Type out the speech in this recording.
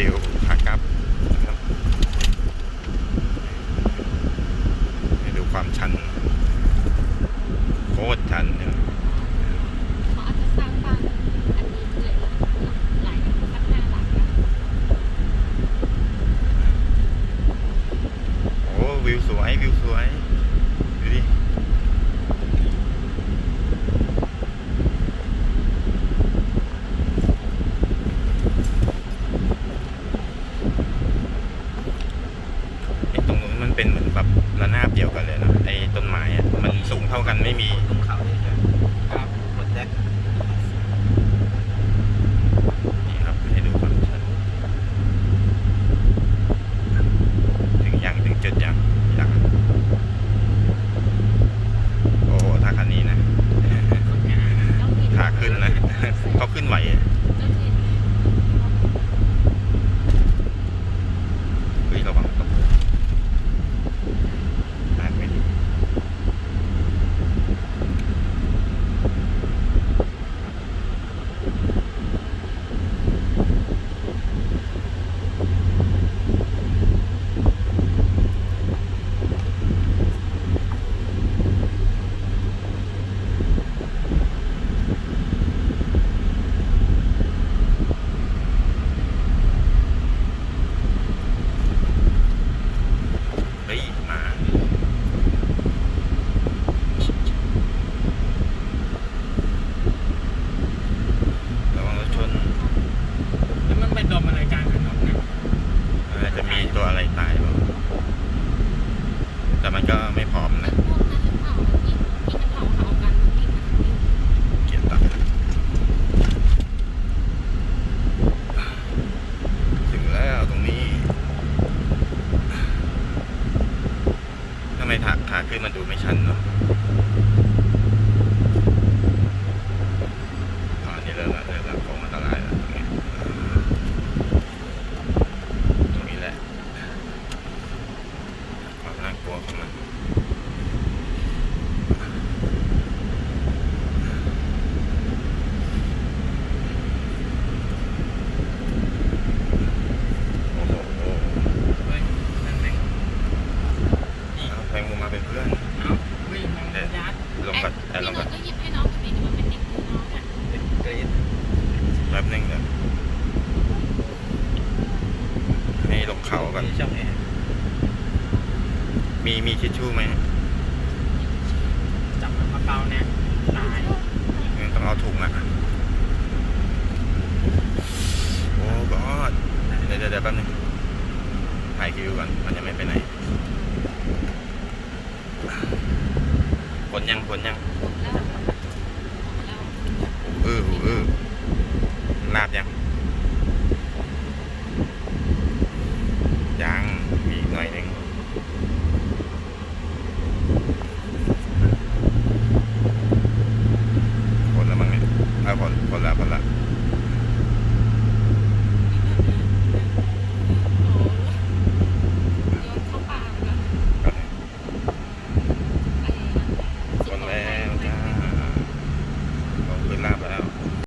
วิวขากลับนะครับให้ดูความชันโคตรชันเนี่ยเขาอาจจะสร้างบ้านอันนี้เลยหลายสักห้าหลังนะโอ้วิวสวยวิวสวยดูดิไอ้ตรงนู้นมัน เป็นเหมือนแบบระนาบเดียวกันเลยเนอะไอ้ต้นไม้อะมันสูงเท่ากันไม่มี ตรงเขาเลยครับหมดแดกนี่ครับให้ดูความชันถึงยังถึงจุดยังยังโอ้โหถ้าคันนี้นะต้องมีขาขึ้นนะ เขาขึ้นไหวอะ เจ้าถิ่น เฮ้ยระวังตกทางไม่ดีเฮ้ยมา ระวังรถชน แล้วมันไปโดนอะไรกลางถนนเนี่ย อาจจะมีตัวอะไรตายบ้างแต่มันก็ไม่พร้อมนะ พวกนั้นหรือเปล่าที่ที่มันเผาเผากันที่มัน เกียร์ตัดถึงแล้วตรงนี้ ทางขาขาขึ้นมันดูไม่ชันเนาะอ๋อนี่เริ่มแล้วเริ่มแล้วโค้งอันตายแล้วตรงนี้ตรงนี้แหละความน่ากลัวของมัน ลงเขากัน ช่องแอร์มีมีทิชชู่ไหมจับมันมาเปล่านะตาย ต้องเอาถุงอะ โอ้ก็เดี๋ยวเดี๋ยวแป๊บนึงถ่ายคิวก่อน มันยังไม่ไปไหนผลยังผลยังเออเออลาบยัง